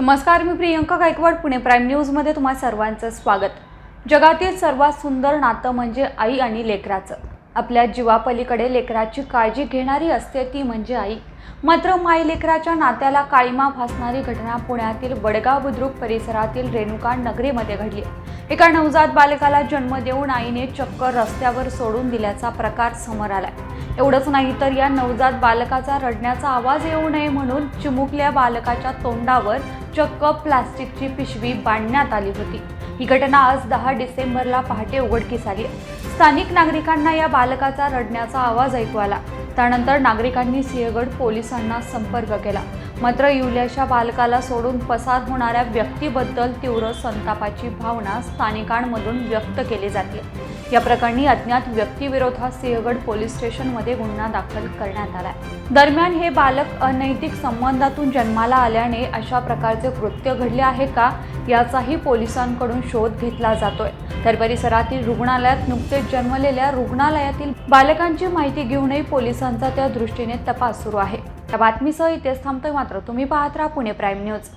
नमस्कार मी प्रियंका गायकवाड पुणे प्राईम न्यूजमध्ये तुम्हा सर्वांचं स्वागत. जगातील सर्वात सुंदर नातं म्हणजे आई आणि लेकराचं. आपल्या जीवापलीकडे लेकराची काळजी घेणारी असते ती म्हणजे आई. मात्र माई लेकराच्या नात्याला काळीमा फासणारी घटना पुण्यातील वडगाव बुद्रुक परिसरातील रेणुका नगरीमध्ये घडली. एका नवजात बालकाला जन्म देऊन आईने चक्क रस्त्यावर सोडून दिल्याचा प्रकार समोर आलाय. एवढंच नाही तर या नवजात बालकाचा रडण्याचा आवाज येऊ नये म्हणून चिमुकल्या बालकाच्या तोंडावर चक्क प्लास्टिकची पिशवी बांधण्यात आली होती. ही घटना आज दहा डिसेंबरला पहाटे उघडकीस आली स्थानिक नागरिकांना या बालकाचा रडण्याचा आवाज ऐकू आला. त्यानंतर नागरिकांनी सिंहगड पोलिसांना संपर्क केला. मात्र युल्याच्या बालकाला सोडून पसार होणाऱ्या व्यक्तीबद्दल तीव्र संतापाची भावना स्थानिकांमधून व्यक्त केली जाते. या प्रकरणी अज्ञात व्यक्तीविरोधात सिंहगड पोलीस स्टेशनमध्ये गुन्हा दाखल करण्यात आला दरम्यान हे बालक अनैतिक संबंधातून जन्माला आल्याने अशा प्रकारचे कृत्य घडले आहे का याचाही पोलिसांकडून शोध घेतला जातोय. तर परिसरातील रुग्णालयात नुकतेच जन्मलेल्या रुग्णालयातील बालकांची माहिती घेऊनही पोलिसांचा त्या दृष्टीने तपास सुरू आहे. या बातमीसह इथेच थांबतोय मात्र. तुम्ही पाहत राहा पुणे प्राईम न्यूज.